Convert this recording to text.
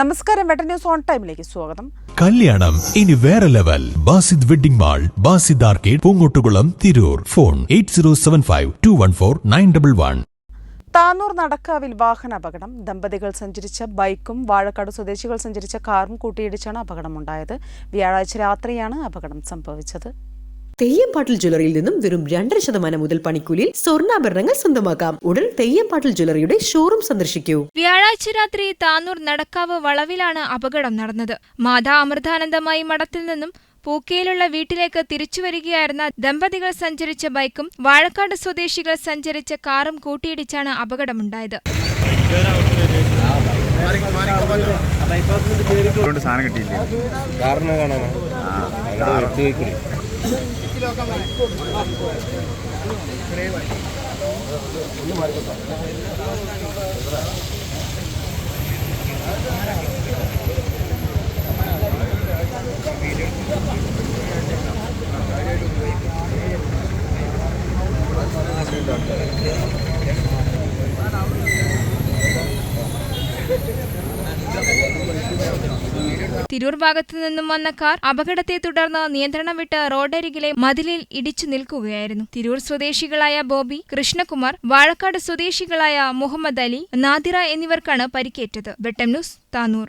നമസ്കാരം വെട്ട news on ടൈമിലേക്ക് സ്വാഗതം. കല്യാണം ഇനി വേറെ level. Basid wedding mall Basid arcade Poongottukulam Tirur. Phone eight zero seven five two one four nine double one. Tanur നടക്കാവിൽ വാഹന അപകടം. ദമ്പതികൾ സഞ്ചരിച്ച ബൈക്കും വാഴക്കാട് സ്വദേശികൾ സഞ്ചരിച്ച കാറും കൂട്ടിയിടിച്ചാണ് അപകടമുണ്ടായത്. വ്യാഴാഴ്ച രാത്രിയാണ് അപകടം സംഭവിച്ചത്. തെയ്യംപാട്ടിൽ ജ്വല്ലറിയിൽ നിന്നും വെറും രണ്ടര ശതമാനം മുതൽ പണിക്കൂലിയിൽ സ്വർണാഭരണങ്ങൾ സ്വന്തമാക്കാം. ഉടൻ തെയ്യംപാട്ടിൽ ജ്വല്ലറിയുടെ ഷോറൂം സന്ദർശിക്കൂ. വ്യാഴാഴ്ച രാത്രി താനൂർ നടക്കാവ് വളവിലാണ് അപകടം നടന്നത്. മാതാ അമൃതാനന്ദമായി മഠത്തിൽ നിന്നും പൂക്കയിലുള്ള വീട്ടിലേക്ക് തിരിച്ചു വരികയായിരുന്ന ദമ്പതികൾ സഞ്ചരിച്ച ബൈക്കും വാഴക്കാട് സ്വദേശികൾ സഞ്ചരിച്ച കാറും കൂട്ടിയിടിച്ചാണ് അപകടമുണ്ടായത്. സാധനം കിട്ടിയില്ലേ? കാറിന് കാണാനോ അങ്ങോട്ട് വെട്ടി വെക്കില്ലേ തിരൂർ ഭാഗത്തു നിന്നും വന്ന കാർ അപകടത്തെ തുടർന്ന് നിയന്ത്രണം വിട്ട് റോഡരികിലെ മതിലിൽ ഇടിച്ചു നിൽക്കുകയായിരുന്നു. തിരൂർ സ്വദേശികളായ ബോബി കൃഷ്ണകുമാർ വാഴക്കാട് സ്വദേശികളായ മുഹമ്മദ് അലി നാദിറ എന്നിവർക്കാണ് പരിക്കേറ്റത്. വെട്ടം ന്യൂസ് താനൂർ.